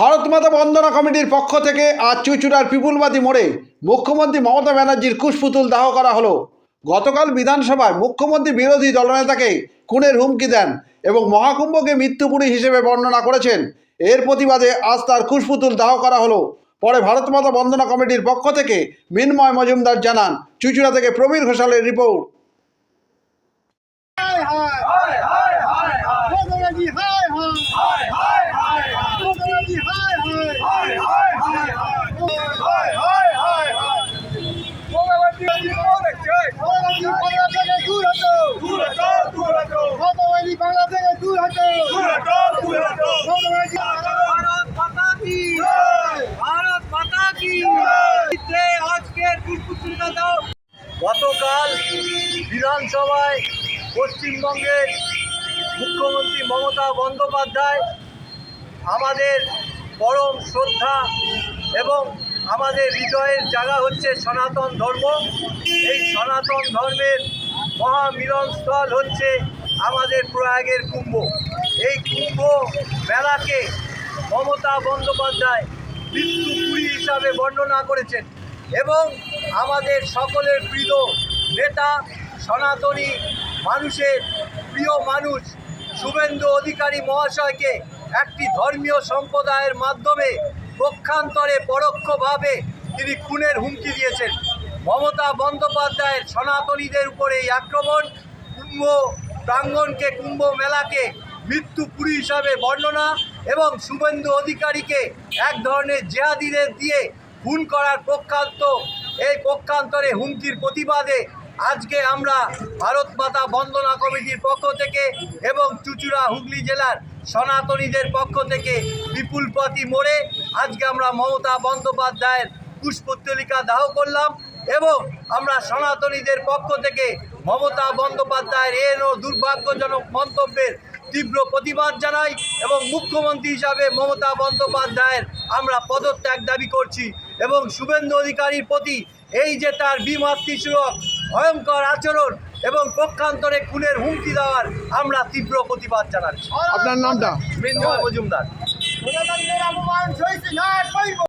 ভারত মাতা বন্দনা কমিটির পক্ষ থেকে আজ চুচুড়ার পিপুলবাদী মোড়ে মুখ্যমন্ত্রী মমতা ব্যানার্জির কুশপুতুল দাহ করা হলো গতকাল বিধানসভায় মুখ্যমন্ত্রী বিরোধী দলনেতাকে খুনের হুমকি দেন এবং মহাকুম্ভকে মৃত্যুপুরী হিসেবে বর্ণনা করেছেন এর প্রতিবাদে আজ তার কুশপুতুল দাহ করা হলো পরে ভারত মাতা বন্দনা কমিটির পক্ষ থেকে মিনময় মজুমদার জানান চুচুড়া থেকে প্রবীর ঘোষালের রিপোর্ট গতকাল বিধানসভায় পশ্চিমবঙ্গের মুখ্যমন্ত্রী মমতা বন্দ্যোপাধ্যায় আমাদের পরম শ্রদ্ধা এবং আমাদের হৃদয়ের জায়গা হচ্ছে সনাতন ধর্ম। এই সনাতন ধর্মের মহামিলনস্থল হচ্ছে আমাদের প্রয়াগের কুম্ভ। এই কুম্ভ মেলাকে মমতা বন্দ্যোপাধ্যায় মৃত্যুপুরী হিসাবে বর্ণনা করেছেন এবং আমাদের সকলের প্রিয় নেতা, সনাতনী মানুষের প্রিয় মানুষ শুভেন্দু অধিকারী মহাশয়কে একটি ধর্মীয় সম্প্রদায়ের মাধ্যমে পক্ষান্তরে পরোক্ষভাবে তিনি খুনের হুমকি দিয়েছেন। মমতা বন্দ্যোপাধ্যায়ের সনাতনীদের উপরে এই আক্রমণ কুম্ভ প্রাঙ্গণকে কুম্ভ মেলাকে মৃত্যুপুরী হিসাবে বর্ণনা এবং শুভেন্দু অধিকারীকে এক ধরনের জেহাদিদের দিয়ে খুন করার পক্ষান্ত এই পক্ষান্তরে হুমকির প্রতিবাদে আজকে আমরা ভারত মাতা বন্দনা কমিটির পক্ষ থেকে এবং চুচুড়া হুগলি জেলার সনাতনীদের পক্ষ থেকে বিপুল বিপুলপতি মোড়ে আজকে আমরা মমতা বন্দ্যোপাধ্যায়ের পুষ্পোত্তলিকা দাহ করলাম এবং আমরা সনাতনীদের পক্ষ থেকে মমতা বন্দ্যোপাধ্যায়ের এর ও দুর্ভাগ্যজনক মন্তব্যের তীব্র প্রতিবাদ জানাই এবং মুখ্যমন্ত্রী হিসাবে মমতা বন্দ্যোপাধ্যায়ের আমরা পদত্যাগ দাবি করছি এবং শুভেন্দু অধিকারীর প্রতি এই যে তার বিমাতৃসুলভ ভয়ঙ্কর আচরণ এবং পক্ষান্তরে খুনের হুমকি দেওয়ার আমরা তীব্র প্রতিবাদ জানাচ্ছি। আপনার নামটা? মৃন্ময় মজুমদার।